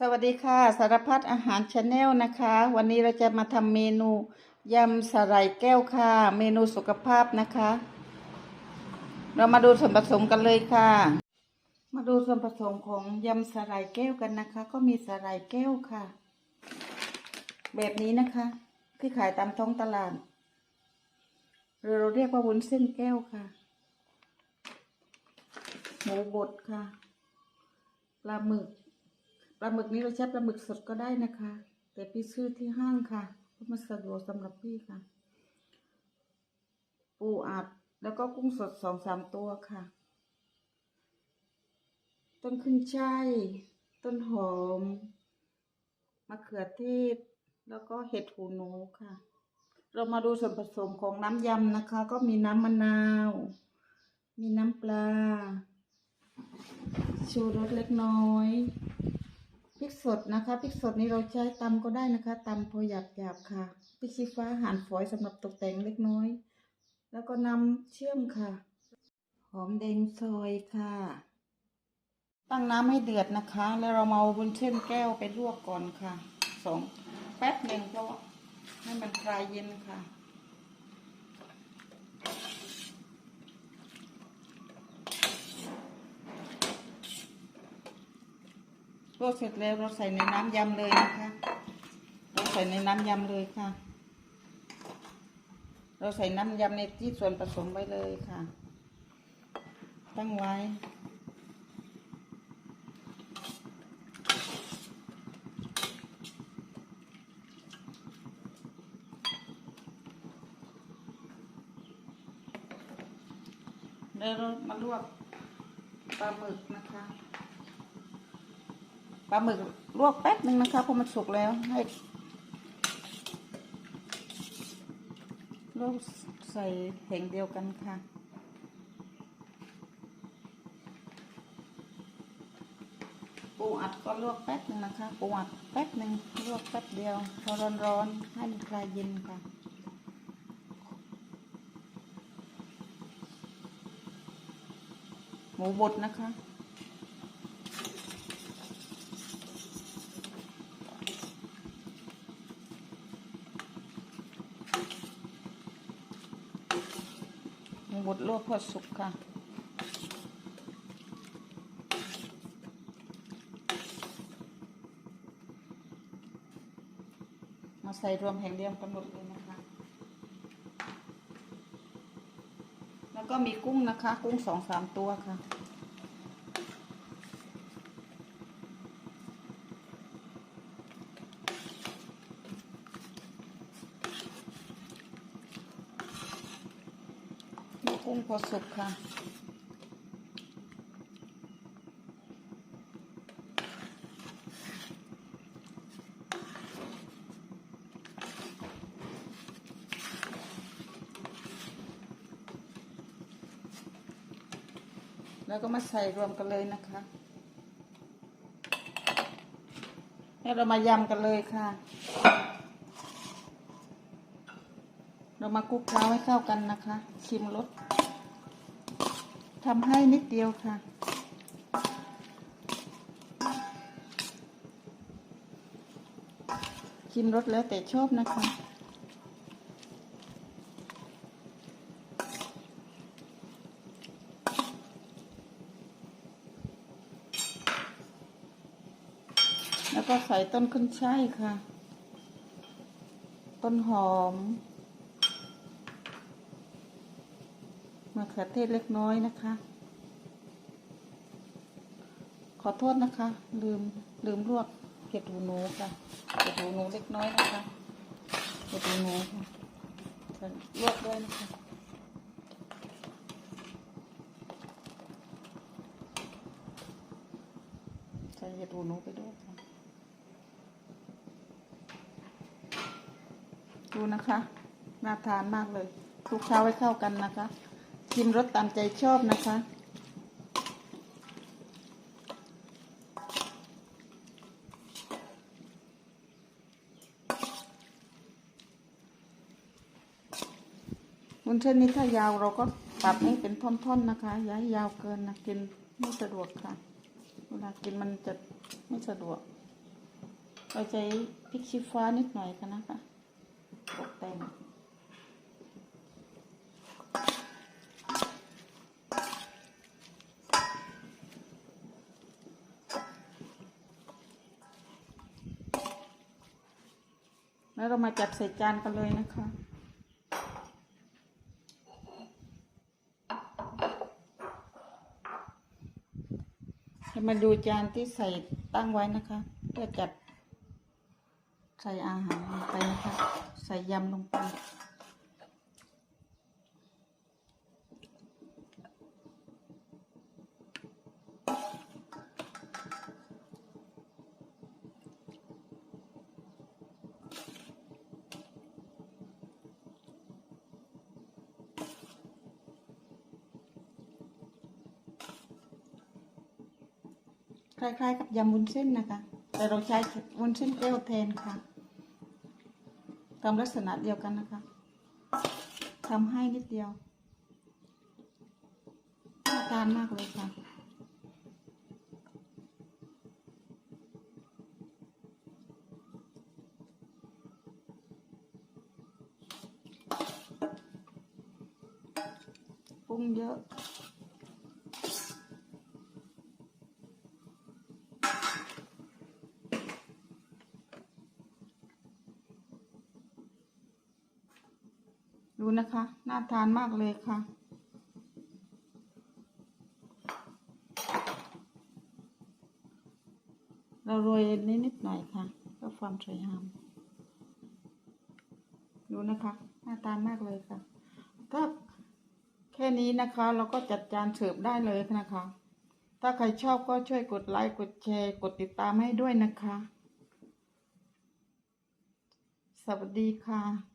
สวัสดีค่ะ สารพัดอาหารชาแนลนะคะ วันนี้เราจะมาทำเมนูยำสาหร่ายแก้วค่ะ เมนูสุขภาพนะคะ เรามาดูส่วนผสมกันเลยค่ะ มาดูส่วนผสมของยำสาหร่ายแก้วกันนะคะ ก็มีสาหร่ายแก้วค่ะ แบบนี้นะคะ ที่ขายตามท้องตลาดหรือเราเรียกว่าวุ้นเส้นแก้วค่ะ หมูบดค่ะปลาหมึก ลาหมึกนี้เราใช้ปลาหมึกสดก็ได้นะคะ แต่พี่ซื้อที่ห้างค่ะเพราะมันสะดวกสำหรับพี่ค่ะ ปูอัดแล้วก็กุ้งสดสองสามตัวค่ะ ต้นขึ้นช่ายต้นหอมมะเขือเทศ แล้วก็เห็ดหูหนูค่ะ เรามาดูส่วนผสมของน้ำยำนะคะ ก็มีน้ำมะนาว มีน้ำปลาชูรสเล็กน้อย ริกสดนะคะพริกสดนี้เราใช้ตำก็ได้นะคะตำพอหยาบหยาบค่ะพริกชี้ฟ้าหั่นฝอยสำหรับตกแต่งเล็กน้อย แล้วก็นำเชื่อมค่ะ หอมแดงซอยค่ะ ตั้งน้ำให้เดือดนะคะ แล้วเรามาเอาบุนเส้นแก้วไปลวกก่อนค่ะสองแป๊บหนึ่งเพราะให้มันคลายเย็นค่ะ วกเสร็จแล้วเราใส่ในน้ำยำเลยนะคะเราใส่ในน้ำยำเลยค่ะ เราใส่น้ำยำในที่ส่วนผสมไว้เลยค่ะ ตั้งไว้แล้วเรามาลวกปลาหมึกนะคะ ปลาหมึกลวกแป๊บหนึ่งนะคะเพราะมันสุกแล้วให้ลวกใส่แห่งเดียวกันค่ะปูอัดก็ลวกแป๊บหนึ่งนะคะปูอัดแป๊บหนึ่งลวกแป๊บเดียวพอร้อนๆให้มันคลายเย็นค่ะหมูบดนะคะ บดลวกพอสุกค่ะ มาใส่รวมแห่งเดียวกันหมดเลยนะคะ แล้วก็มีกุ้งนะคะ กุ้งสองสามตัวค่ะ ลู กุ้งพอสุกค่ะ แล้วก็มาใส่รวมกันเลยนะคะ แล้วเรามายำกันเลยค่ะ เรามาคลุกเคล้าให้เข้ากันนะคะ ชิมรส ทำให้นิดเดียวค่ะชิมรสแล้วแต่ชอบนะคะ แล้วก็ใส่ต้นขึ้นช่ายค่ะ ต้นหอม มะเขือเทศเล็กน้อยนะคะ ขอโทษนะคะ ลืมลืมลวกเห็ดหูหนูค่ะเห็ดหูหนูเล็กน้อยนะคะเห็ดหูหนูค่ะลวกด้วยนะคะใส่เห็ดหูหนูไปด้วยค่ะดูนะคะ น่าทานมากเลยคลุกเคล้าให้เข้ากันนะคะ ชิมรสตามใจชอบนะคะ วุ้นเส้นนี้ถ้ายาวเราก็ตัดให้เป็นท่อนๆนะคะ อย่าให้ยาวเกินนะกินไม่สะดวกค่ะ เวลากินมันจะไม่สะดวก เราใช้พริกชี้ฟ้านิดหน่อยกันนะคะตกแต่ง แล้วเรามาจัดใส่จานกันเลยนะคะจะมาดูจานที่ใส่ตั้งไว้นะคะ เพื่อจัดใส่อาหารลงไปนะคะ ใส่ยำลงไป ล้ายๆ กับยำวุ้นเส้นนะคะ แต่เราใช้วุ้นเส้นแก้วแทนค่ะทำลักษณะเดียวกันนะคะทำให้นิดเดียวน่าทานมากเลยค่ะปรุงเยอะ ดูนะคะ น่าทานมากเลยค่ะ เราโรยนิดนิดหน่อยค่ะเพื่อความสวยงาม ดูนะคะ น่าทานมากเลยค่ะ ถ้าแค่นี้นะคะเราก็จัดจานเสิร์ฟได้เลยนะคะ ถ้าใครชอบก็ช่วยกดไลค์กดแชร์ กดติดตามให้ด้วยนะคะ สวัสดีค่ะ